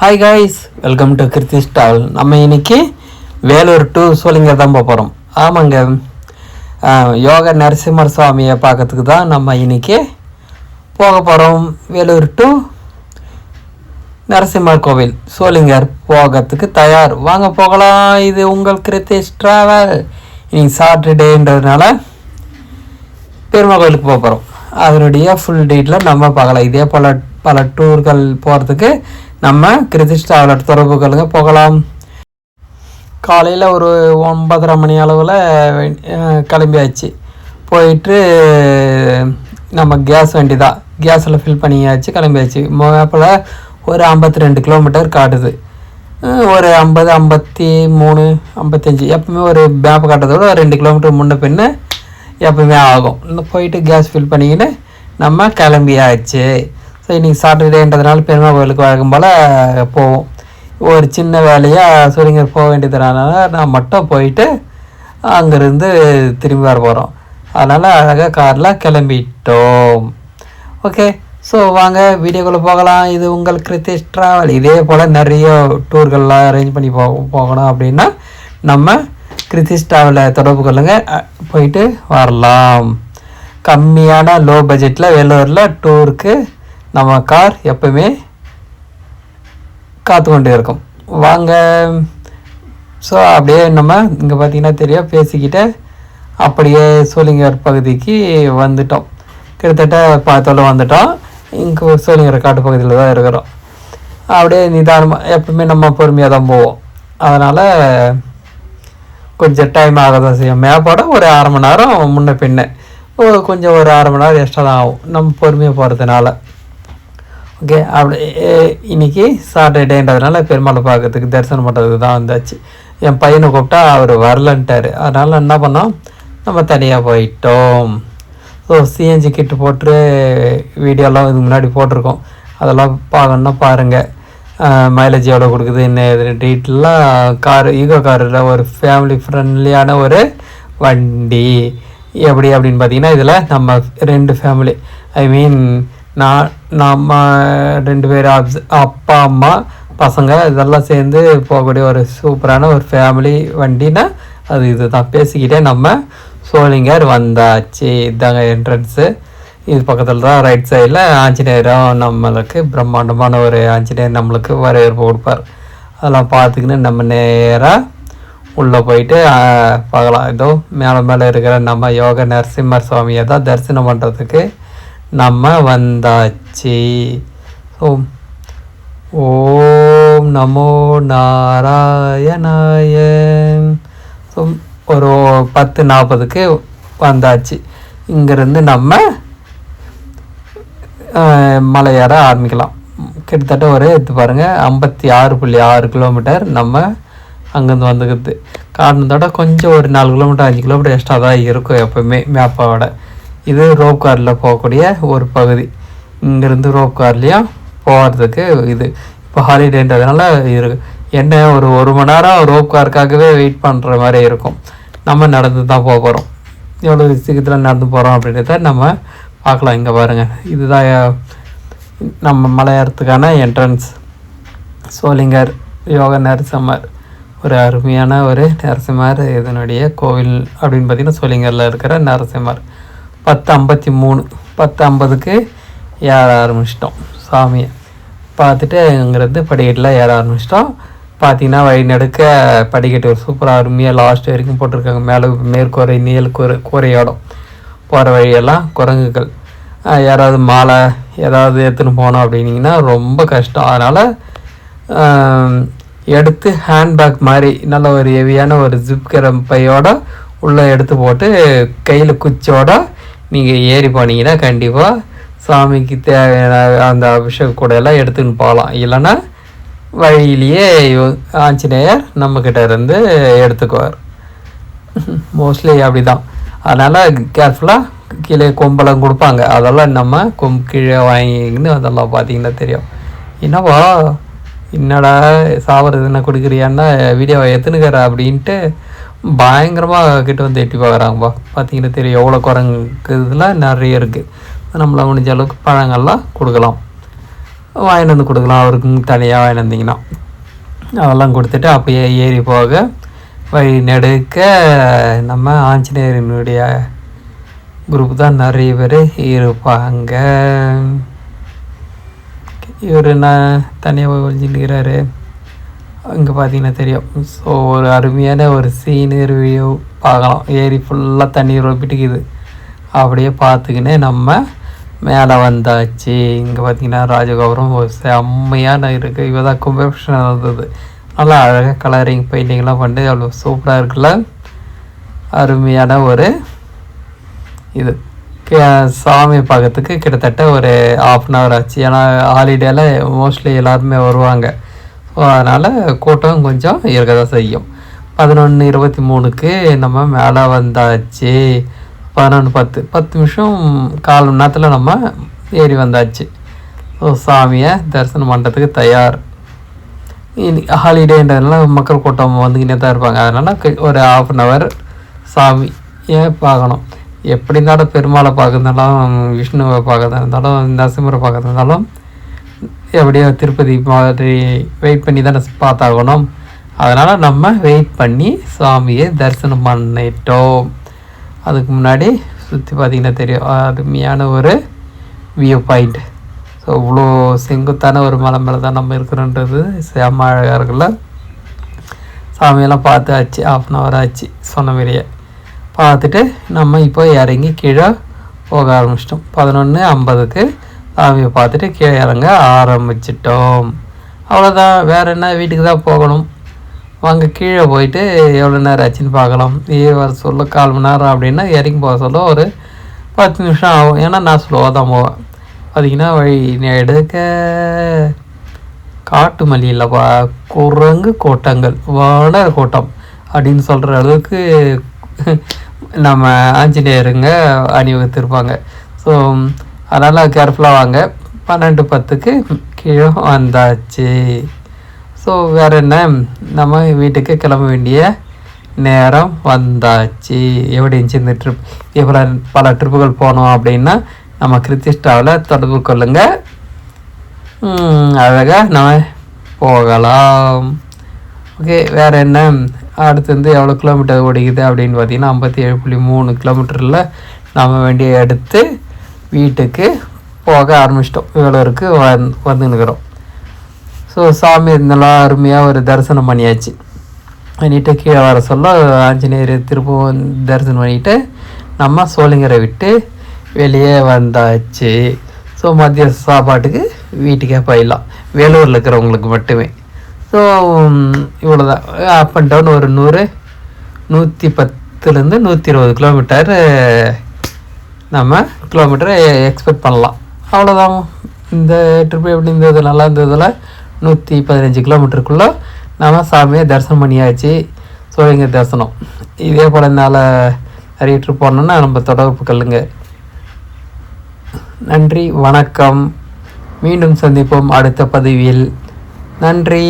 Hi guys welcome to Kriti stall நம்ம இன்னைக்கு Vellore to Sholinghur தான் போக போகிறோம் ஆமாங்க. யோக நரசிம்மர் சுவாமியை பார்க்கறதுக்கு தான் நம்ம இன்னைக்கு போக போகிறோம் வேலூர் டு நரசிம்மர் கோவில். சோலிங்கர் போகிறதுக்கு தயார். வாங்க போகலாம். இது உங்கள் கிருத்திஷ் ட்ராவல் இன்னைக்கு சாட்டர்டேன்றதுனால பெருமாள் கோயிலுக்கு போக போகிறோம் அதனுடைய ஃபுல் டீட்டில் நம்ம பார்க்கலாம். இதே பல பல டூர்கள் போகிறதுக்கு நம்ம கிருதிஷ் டிராவலர் தொடர்பு கொள்ளுங்க போகலாம். காலையில் ஒரு ஒன்பதரை மணி அளவில் கிளம்பியாச்சு. போயிட்டு நம்ம கேஸ் வண்டி தான் கேஸில் ஃபில் பண்ணியாச்சு கிளம்பியாச்சு. மேப்பில் ஒரு ஐம்பத்தி ரெண்டு கிலோமீட்டர் காட்டுது ஒரு ஐம்பது ஐம்பத்தி மூணு ஐம்பத்தஞ்சு எப்பவுமே ஒரு மேப் காட்டுறதோட ரெண்டு கிலோமீட்டர் முன்ன பின்ன எப்பவுமே ஆகும். இன்னும் போயிட்டு கேஸ் ஃபில் பண்ணிக்கின்னு நம்ம கிளம்பியாச்சு. ஸோ இன்றைக்கி சாட்டர்டேன்றதுனால பெருமாள் கோயிலுக்கு வழக்கம் போல் போவோம். ஒரு சின்ன வேலையாக சூரியங்கர் போக வேண்டியதுனால நான் மட்டும் போயிட்டு அங்கேருந்து திரும்பி வர போகிறோம் அதனால் அழகாக காரில் கிளம்பிட்டோம். ஓகே ஸோ வாங்க வீடியோக்குள்ளே போகலாம். இது உங்கள் கிருத்திஷ் ட்ராவல் இதே போல் நிறைய டூர்கள்லாம் அரேஞ்ச் பண்ணி போ போகணும் அப்படின்னா நம்ம கிருத்திஷ் ட்ராவலை தொடர்பு கொள்ளுங்கள் போயிட்டு வரலாம். கம்மியான லோ பட்ஜெட்டில் வேலூரில் டூருக்கு நம்ம கார் எப்பவுமே காத்து கொண்டு இருக்கும். வாங்க ஸோ அப்படியே நம்ம இங்கே பார்த்தீங்கன்னா தெரியும் பேசிக்கிட்டு அப்படியே சோழிங்கர் பகுதிக்கு வந்துட்டோம். கிட்டத்தட்ட பார்த்தோட வந்துட்டோம். இங்கே சோழிங்கர் காட்டு பகுதியில் தான் இருக்கிறோம். அப்படியே நிதானமாக எப்பவுமே நம்ம பொறுமையாக தான் போவோம். அதனால் கொஞ்சம் டைம் ஆக தான் செய்யும். மேப்போட ஒரு அரை மணி நேரம் முன்ன பின்ன. ஒரு கொஞ்சம் ஒரு அரை மணி நேரம் எக்ஸ்ட்ரா தான் ஆகும். நம்ம பொறுமையாக போகிறதுனால ஓகே அப்படி இன்றைக்கி இன்னைக்கு சாட்டர்டேன்றதுனால பெருமாளை பார்க்கறதுக்கு தரிசனம் பண்ணுறதுக்கு தான் வந்தாச்சு. என் பையனை கூப்பிட்டா அவர் வரலன்ட்டார். அதனால் என்ன பண்ணோம்? நம்ம தனியாக போயிட்டோம். ஸோ சிஎன்ஜி கிட்டு போட்டு வீடியோலாம் இதுக்கு முன்னாடி போட்டிருக்கோம். அதெல்லாம் பார்க்கணுன்னா பாருங்கள் மைலேஜ் எவ்வளோ கொடுக்குது என்ன டீட்டெயிலாக கார் ஈகோ காரில் ஒரு ஃபேமிலி ஃப்ரெண்ட்லியான ஒரு வண்டி. எப்படி அப்படின்னு பார்த்தீங்கன்னா இதில் நம்ம ரெண்டு ஃபேமிலி ஐ மீன் நான் நம்ம ரெண்டு பேர் அப்பா அம்மா பசங்க இதெல்லாம் சேர்ந்து போகக்கூடிய ஒரு சூப்பரான ஒரு ஃபேமிலி வண்டினா அது இதுதான். பேசிக்கிட்டே நம்ம சோழிங்கர் வந்தாச்சு. இதாங்க என்ட்ரன்ஸு இது பக்கத்தில் தான் ரைட் சைடில் ஆஞ்சநேயரும் நம்மளுக்கு பிரம்மாண்டமான ஒரு ஆஞ்சநேயர் நம்மளுக்கு வரவேற்பு கொடுப்பார். அதெல்லாம் பார்த்துக்கின்னு நம்ம நேராக உள்ளே போயிட்டு பார்க்கலாம். ஏதோ மேலே மேலே இருக்கிற நம்ம யோக நரசிம்மர் சுவாமியை தான் தரிசனம் பண்ணுறதுக்கு நம்ம வந்தாச்சு. ஸோ ஓம் நமோ நாராயணாய. ஒரு பத்து நாற்பதுக்கு வந்தாச்சு. இங்கேருந்து நம்ம மலையேற மலை ஏற ஆரம்பிக்கலாம். கிட்டத்தட்ட ஒரு இது பாருங்கள் ஐம்பத்தி ஆறு புள்ளி ஆறு கிலோமீட்டர் நம்ம அங்கேருந்து வந்துக்கிறது காரணத்தோட கொஞ்சம் ஒரு நாலு கிலோமீட்டர் அஞ்சு கிலோமீட்டர் எக்ஸ்ட்ரா தான் இருக்கும் எப்போவுமே மேப்பாவோட இது ரோப் காரில் போகக்கூடிய ஒரு பகுதி. இங்கேருந்து ரோப் கார்லேயும் போகிறதுக்கு இது. இப்போ ஹாலிடேன்றதுனால இரு என்ன ஒரு ஒரு மணி நேரம் ரோப் காருக்காகவே வெயிட் பண்ணுற மாதிரி இருக்கும். நம்ம நடந்து தான் போக போகிறோம் எவ்வளோ சீக்கிரத்தில் நடந்து போகிறோம் அப்படின்றத நம்ம பார்க்கலாம் இங்கே பாருங்கள் இதுதான் நம்ம மலையேறத்துக்கான என்ட்ரன்ஸ் சோலிங்கர் யோக நரசிம்மர். ஒரு அருமையான ஒரு நரசிம்மர் இதனுடைய கோவில் அப்படின்னு பார்த்தீங்கன்னா சோலிங்கரில் இருக்கிற நரசிம்மர். பத்து ஐம்பத்தி மூணு பத்து ஐம்பதுக்கு ஏற ஆரம்பிச்சிட்டோம். சாமியை பார்த்துட்டு அங்கேருந்து படிக்கட்டில் ஏற ஆரம்பிச்சிட்டோம். பார்த்தீங்கன்னா வழி நடுக்க படிக்கட்டு ஒரு சூப்பராக அருமையாக லாஸ்ட் வரைக்கும் போட்டிருக்காங்க. மேலே மேற்கூரை நீல் கூரை கூரையோடம் போகிற வழியெல்லாம் குரங்குகள். யாராவது மாலை ஏதாவது எடுத்துன்னு போனோம் அப்படின்னிங்கன்னா ரொம்ப கஷ்டம். அதனால் எடுத்து ஹேண்ட்பேக் மாதிரி நல்ல ஒரு ஹெவியான ஒரு ஜிப்கிற பையோட உள்ளே எடுத்து போட்டு கையில் குச்சியோட நீங்கள் ஏறி போனீங்கன்னா கண்டிப்பாக சாமிக்கு தேவையான அந்த அபிஷேக கூடையெல்லாம் எடுத்துன்னு போகலாம். இல்லைன்னா வழியிலேயே ஆஞ்சநேயர் நம்மக்கிட்ட இருந்து எடுத்துக்குவார். மோஸ்ட்லி அப்படி தான் அதனால் கேர்ஃபுல்லாக கீழே கொம்பெல்லாம் கொடுப்பாங்க. அதெல்லாம் நம்ம கொம்பு கீழே வாங்கிக்கின்னு அதெல்லாம் பார்த்தீங்கன்னா தெரியும். என்னவா என்னடா சாவறது என்ன கொடுக்குறியான்னா வீடியோவை எத்துனுக்கிற அப்படின்ட்டு பயங்கரமாக கிட்ட வந்து எட்டி பார்க்குறாங்கப்பா பார்த்தீங்கன்னா தெரியும் எவ்வளோ குரங்கு நிறைய இருக்குது நம்மளை முடிஞ்ச அளவுக்கு பழங்கள்லாம் கொடுக்கலாம். வாங்கிட்டு வந்து கொடுக்கலாம். அவருக்கு தனியாக வாங்கிட்டு வந்தீங்கன்னா. அதெல்லாம் கொடுத்துட்டு அப்படியே ஏறி போக வழி நெடுக்க நம்ம ஆஞ்சநேயரினுடைய குரூப் தான் நிறைய பேர் இருப்பாங்க. இவர் என்ன தனியாக ஒழிஞ்சுட்டுக்கிறாரு இங்கே பார்த்தீங்கன்னா தெரியும். ஸோ ஒரு அருமையான ஒரு சீனு வியூ பார்க்கலாம். ஏரி ஃபுல்லாக தண்ணி ரொப்பிட்டுக்குது அப்படியே பார்த்துக்கினே நம்ம மேலே வந்தாச்சு. இங்கே பார்த்தீங்கன்னா ராஜகோபுரம் ஒரு செம்மையான இருக்குது இவ தான் கும்பபிஷன் இருந்தது நல்லா அழகாக கலரிங் பெயிண்டிங்லாம் பண்ணி அவ்வளோ சூப்பராக இருக்குல்ல? அருமையான ஒரு இது. சாமி பார்க்கறதுக்கு கிட்டத்தட்ட ஒரு ஆஃப் அன் ஹவர் ஆச்சு. ஏன்னா ஹாலிடேல மோஸ்ட்லி எல்லாருமே வருவாங்க. அதனால் கூட்டம் கொஞ்சம் இருக்க தான் செய்யும். பதினொன்று இருபத்தி மூணுக்கு நம்ம மேலே வந்தாச்சு. பதினொன்று பத்து பத்து நிமிஷம் கால் மணி நேரத்தில் நம்ம ஏறி வந்தாச்சு. ஸோ சாமியை தரிசனம் பண்ணுறதுக்கு தயார். இன்னைக்கு ஹாலிடேன்றதுனால மக்கள் கூட்டம் வந்துக்கிட்டே தான் இருப்பாங்க. அதனால் ஒரு ஆஃப் அன் ஹவர் சாமியை பார்க்கணும். எப்படி இருந்தாலும் பெருமாளை பார்க்கறதாலும் விஷ்ணுவை பார்க்கறதா இருந்தாலும் நரசிம்மரை பார்க்கறதா இருந்தாலும் எப்படியோ திருப்பதி மாதிரி வெயிட் பண்ணி தானே பார்த்தாகணும். அதனால் நம்ம வெயிட் பண்ணி சாமியை தரிசனம் பண்ணிட்டோம். அதுக்கு முன்னாடி சுற்றி பார்த்தீங்கன்னா தெரியும் அருமையான ஒரு வியூ பாயிண்ட் ஸோ இவ்வளோ செங்குத்தான ஒரு மலை மேலே தான் நம்ம இருக்கிறோன்றது. செம்ம அழகாக இருக்குல்ல? சாமியெல்லாம் பார்த்து ஆச்சு ஆஃப் அன் ஹவர் ஆச்சு சொன்ன மாதிரியே. பார்த்துட்டு நம்ம இப்போ இறங்கி கீழே போக ஆரம்பிச்சிட்டோம். பதினொன்று ஐம்பதுக்கு சாமியை பார்த்துட்டு கீழே இறங்க ஆரம்பிச்சிட்டோம். அவ்வளோதான் வேறு என்ன? வீட்டுக்கு தான் போகணும். வாங்க கீழே போயிட்டு எவ்வளோ நேரம் ஆச்சுன்னு பார்க்கலாம். ஏ வர சொல்ல கால் மணி நேரம் அப்படின்னா இறங்கி போக சொல்ல ஒரு பத்து நிமிஷம் ஆகும். ஏன்னா நான் ஸ்லோவாக தான் போவேன். பார்த்தீங்கன்னா வழி எடுக்க. காட்டு மல்லி இல்லைப்பா குரங்கு கூட்டங்கள் வாடக கூட்டம் அப்படின்னு சொல்கிற அளவுக்கு நம்ம ஆஞ்சநேயருங்க அணிவகுத்திருப்பாங்க. ஸோ அதனால் கேர்ஃபுல்லாக வாங்க. பன்னெண்டு பத்துக்கு கீழே வந்தாச்சு. ஸோ வேறு என்ன? நம்ம வீட்டுக்கு கிளம்ப வேண்டிய நேரம் வந்தாச்சு. எப்படி இருந்துச்சு இந்த ட்ரிப் இதே போல் பல ட்ரிப்புகள் போனோம் அப்படின்னா நம்ம கிருத்திஷ்டாவில் தொடர்பு கொள்ளுங்கள் அழகாக நம்ம போகலாம். ஓகே வேறு என்ன? அடுத்து வந்து எவ்வளோ கிலோமீட்டர் ஓடிக்குது அப்படின்னு பார்த்தீங்கன்னா ஐம்பத்தி ஏழு புள்ளி மூணு கிலோமீட்டரில் நம்ம வேண்டிய எடுத்து வீட்டுக்கு போக ஆரம்பிச்சிட்டோம். இவ்வளோருக்கு வந் வந்துன்னுக்குறோம் ஸோ சாமி நல்லா அருமையாக ஒரு தரிசனம் பண்ணியாச்சு. பண்ணிட்டு கீழே வர சொல்ல ஆஞ்சநேயர் திருப்பவும் தரிசனம் பண்ணிட்டு நம்ம சோழிங்கரை விட்டு வெளியே வந்தாச்சு. ஸோ மதிய சாப்பாட்டுக்கு வீட்டுக்கே போயிடலாம். வேலூரில் இருக்கிறவங்களுக்கு மட்டுமே. ஸோ இவ்வளோதான் அப் அண்ட் டவுன் ஒரு நூறு நூற்றி பத்துலேருந்து நூற்றி இருபது கிலோமீட்டர் நம்ம கிலோமீட்டரை எக்ஸ்பெக்ட் பண்ணலாம். அவ்வளோதான் இந்த ட்ரிப் எப்படி இருந்தது நல்லா இருந்ததில் நூற்றி பதினஞ்சு கிலோமீட்டருக்குள்ளே நம்ம சாமியை தரிசனம் பண்ணியாச்சு. சோழிங்க தரிசனம். இதே போல் என்னால் நிறைய ட்ரிப் போனோன்னா நம்ம தொடர்பு கொள்ளுங்க. நன்றி வணக்கம். மீண்டும் சந்திப்போம் அடுத்த பதிவில். நன்றி.